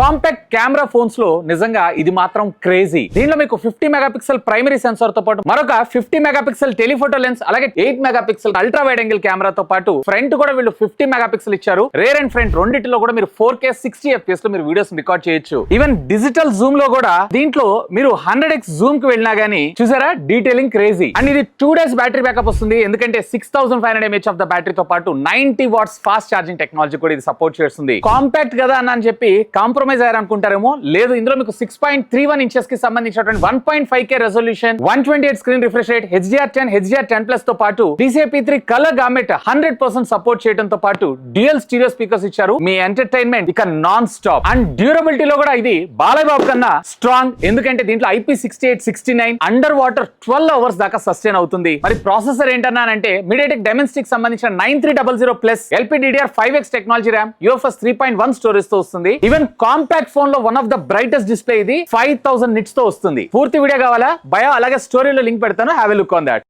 Compact camera ఫోన్స్లో నిజంగా ఇది మాత్రం క్రేజీ. దీనిలో మీకు ఫిఫ్టీ మెగాపిక్సెల్ ప్రైమరీ సెన్సార్తో పాటు మరొక ఫిఫ్టీ మెగాపిక్సెల్ టెలిఫోటో లెన్స్ అలాగే eight megapixel ultra wide angle కెమెరాతో పాటు ఫ్రంట్ కూడా వీళ్ళు ఫిఫ్టీ మెగాపిక్సెల్ ఇచ్చారు. రేర్ అండ్ ఫ్రంట్ రెండింటిలో కూడా మీరు ఫోర్ కే సిక్స్టీ ఎఫ్ఎస్లో మీరు వీడియోస్ రికార్డ్ చేయొచ్చు. ఈవెన్ డిజిటల్ జూమ్లో కూడా దీంట్లో మీరు హండ్రెడ్ ఎక్స్ జూమ్కి వెళ్ళినా గానీ చూసారా? డీటెయిలింగ్ క్రేజీ అండ్ ఇది టూ డేస్ బ్యాటరీ బ్యాకప్ వస్తుంది. ఎందుకంటే six thousand five hundred mAh of the battery తో పాటు ninety watts fast charging technology కూడా ఇది సపోర్ట్ చేస్తుంది. కాంపాక్ట్ కదా అని అని చెప్పి కాంప్రమైజ్ అయ్యారు అనుకుంటారేమో లేదు ఇందులో మీకు సిక్స్ పాయింట్ త్రీ వన్ ఇంచెస్కి సంబంధించినటువంటి one point five K resolution one twenty eight screen refresh rate HDR ten HDR ten ప్లస్తో పాటు DCIP three colour gamut hundred percent support చేయడంతో పాటు డ్యూయల్ స్టీరియో స్పీకర్స్ ఇచ్చారు. మీ ఎంటర్టైన్మెంట్ ఇక నాన్ స్టాప్ అండ్ డ్యూరబిలిటీ లో కూడా ఇది బాలయ్య బాబు కన్నా స్ట్రాంగ్ ఎందుకంటే దీంట్లో IP sixty eight sixty nine under water twelve hours దాకా సస్టైన్ అవుతుంది. మరి ప్రాసెసర్ ఏంటన్నానంటే మీడియాటెక్ డెమెన్స్టిక్ సంబంధించిన nine three double zero plus LPDDR five X technology RAM UFS three point one స్టోరేజ్తో వస్తుంది. ఈవెన్ కామ్ కాంపాక్ట్ ఫోన్లో one of the brightest display ఇది. Five thousand నిట్స్తో వస్తుంది. పూర్తి వీడియో కావాలా? బయో అలాగే స్టోరీలో లింక్ పెడతాను. Have a look on that